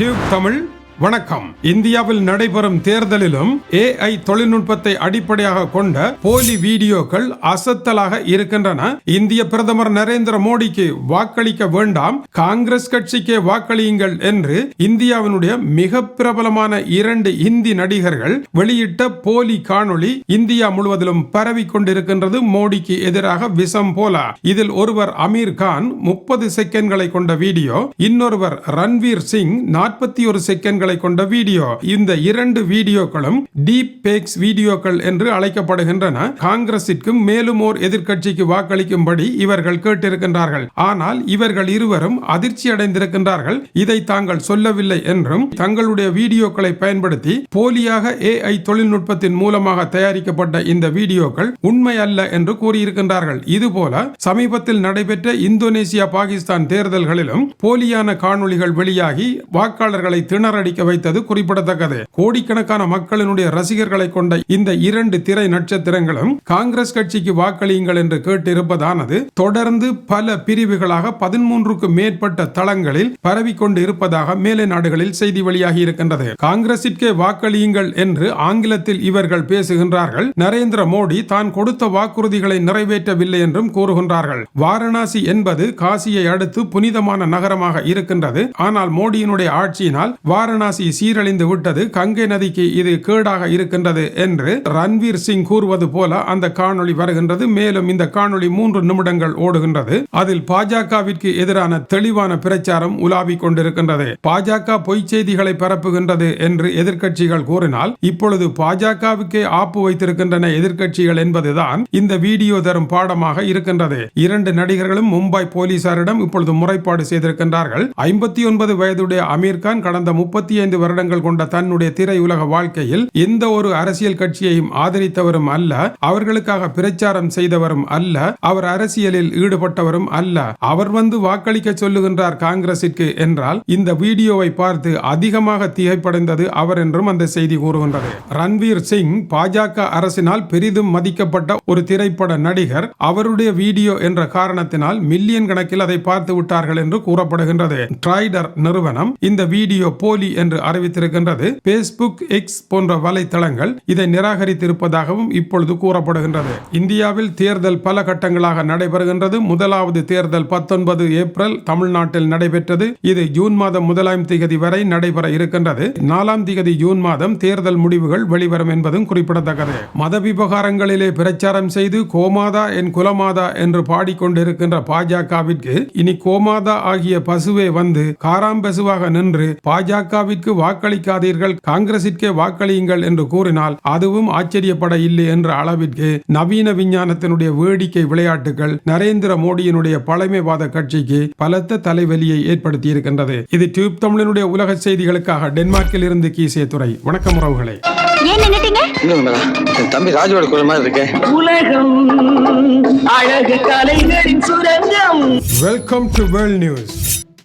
Tube Tamil வணக்கம். இந்தியாவில் நடைபெறும் தேர்தலிலும் ஏஐ தொழில்நுட்பத்தை அடிப்படையாக கொண்ட போலி வீடியோக்கள் அசத்தலாக இருக்கின்றன. இந்திய பிரதமர் நரேந்திர மோடிக்கு வாக்களிக்க வேண்டாம். காங்கிரஸ் கட்சிக்கே வாக்களியுங்கள் என்று இந்தியாவினுடைய மிக பிரபலமான இரண்டு இந்தி நடிகர்கள் வெளியிட்ட போலி காணொளி இந்தியா முழுவதிலும் பரவி கொண்டிருக்கின்றது மோடிக்கு எதிராக விஷம் போல. இதில் ஒருவர் அமீர் கான் முப்பது செகண்ட்களை கொண்ட வீடியோ இன்னொருவர் ரன்வீர் சிங் நாற்பத்தி ஒரு செகண்ட்களை கொண்ட வீடியோ. இந்த இரண்டு வீடியோக்களும் டீப் பேக்ஸ் வீடியோக்கள் என்று அழைக்கப்படுகின்றன. காங்கிரசிற்கும் மேலும் ஓர் எதிர்கட்சிக்கு வாக்களிக்கும்படி இவர்கள் கேட்டிருக்கின்றார்கள். ஆனால் இவர்கள் இருவரும் அதிர்ச்சி அடைந்திருக்கின்றார்கள். இதை தாங்கள் சொல்லவில்லை என்றும் தங்களுடைய வீடியோக்களை பயன்படுத்தி போலியாக ஏஐ தொழில்நுட்பத்தின் மூலமாக தயாரிக்கப்பட்ட இந்த வீடியோக்கள் உண்மை அல்ல என்று கூறியிருக்கின்றார்கள். இதுபோல சமீபத்தில் நடைபெற்ற இந்தோனேசியா பாகிஸ்தான் தேர்தல்களிலும் போலியான காணொளிகள் வெளியாகி வாக்காளர்களை திணறடிக்க வைத்தது குறிப்பிடத்தக்கது. கோடிக்கணக்கான மக்களினுடைய ரசிகர்களை கொண்ட இந்த இரண்டு திரை நட்சத்திரங்களும் காங்கிரஸ் கட்சிக்கு வாக்களியுங்கள் என்று கேட்டிருப்பதானது தொடர்ந்து பல பிரிவுகளாக பதிமூன்றுக்கு மேற்பட்ட தளங்களில் பரவிக்கொண்டு இருப்பதாக மேலை நாடுகளில் செய்தி வெளியாகி இருக்கின்றது. காங்கிரசிற்கே வாக்களியுங்கள் என்று ஆங்கிலத்தில் இவர்கள் பேசுகின்றார்கள். நரேந்திர மோடி தான் கொடுத்த வாக்குறுதிகளை நிறைவேற்றவில்லை என்றும் கூறுகின்றார்கள். வாரணாசி என்பது காசியை அடுத்து புனிதமான நகரமாக இருக்கின்றது. ஆனால் மோடியினுடைய ஆட்சியினால் வாரணாசி சீரழிந்து விட்டது. கங்கை நதிக்கு இது கேடாக இருக்கின்றது என்று ரன்வீர் சிங் கூறுவது போல அந்த காணொளி வருகின்றது. மேலும் இந்த காணொளி மூன்று நிமிடங்கள் ஓடுகின்றது. அதில் பாஜகவிற்கு எதிரான தெளிவான பிரச்சாரம் உலாவிக் கொண்டிருக்கின்றது. பாஜக பொய் செய்திகளை பரப்புகின்றது என்று எதிர்க்கட்சிகள் கூறினால் இப்பொழுது பாஜகவுக்கே ஆப்பு வைத்திருக்கின்றன எதிர்க்கட்சிகள் என்பதுதான் இந்த வீடியோ தரும் பாடமாக இருக்கின்றது. இரண்டு நடிகர்களும் மும்பை போலீசாரிடம் இப்பொழுது முறைப்பாடு செய்திருக்கின்றார்கள். ஐம்பத்தி ஒன்பது வயதுடைய அமீர் கான் கடந்த முப்பத்தி முப்பத்தி ஐந்து வருடங்கள் கொண்ட தன்னுடைய திரையுலக வாழ்க்கையில் எந்த ஒரு அரசியல் கட்சியையும் ஆதரித்தவரும் அல்ல அவர்களுக்காக பிரச்சாரம் செய்தவரும் அல்ல அவர் அரசியலில் ஈடுபட்டவரும் அல்ல. அவர் வந்து வாக்களிக்க சொல்லுகின்றார் காங்கிரசிற்கு என்றால் இந்த வீடியோவை பார்த்து அதிகமாக திகைப்படைந்தது அவர் என்றும் அந்த செய்தி கூறுகின்றது. ரன்வீர் சிங் பாஜக அரசினால் பெரிதும் மதிக்கப்பட்ட ஒரு திரைப்பட நடிகர் அவருடைய வீடியோ என்ற காரணத்தினால் மில்லியன் கணக்கில் அதை பார்த்து விட்டார்கள் என்று கூறப்படுகின்றது. ட்ரைடர் நிறுவனம் இந்த வீடியோ போலி என்று அறிவித்திருக்கின்றது. பேஸ்புக் எக்ஸ் போன்ற வலைத்தளங்கள் இதை நிராகரித்திருப்பதாகவும் இப்பொழுது கூறப்படுகின்றது. இந்தியாவில் தேர்தல் பல கட்டங்களாக நடைபெறுகின்றது. முதலாவது தேர்தல் பத்தொன்பது ஏப்ரல் தமிழ்நாட்டில் நடைபெற்றது. இது ஜூன் மாதம் முதலாம் திகதி வரை நடைபெற இருக்கின்றது. நாலாம் திகதி ஜூன் மாதம் தேர்தல் முடிவுகள் வெளிவரும் என்பதும் குறிப்பிடத்தக்கது. மத விவகாரங்களிலே பிரச்சாரம் செய்து கோமாதா என் குலமாதா என்று பாடிக்கொண்டிருக்கின்ற பாஜகவிற்கு இனி கோமாதா ஆகிய பசுவே வந்து காராம் பசுவாக நின்று பாஜகவிற்கு வாக்களிக்காதீர்கள் காங்கிரசிற்கே வாக்களியுங்கள் என்று கூறினால் அதுவும் ஆச்சரியப்பட இல்லை என்ற அளவிற்கு நவீன விஞ்ஞானத்தினுடைய வேடிக்கை விளையாட்டுகள் நரேந்திர மோடியினுடைய பழமைவாத கட்சிக்கு பலத்த தலைவலியை ஏற்படுத்தி இருக்கின்றது இது டியூப் தமிழனுடைய உலக செய்திகளுக்காக டென்மார்க்கில் இருந்து கீசே துறை. வணக்கம் உறவுகளே. தம்பி ராஜோட குரல் மாதிரி இருக்கு. உலகம் அழகு கலைகளின் சுரங்கம். Welcome to world news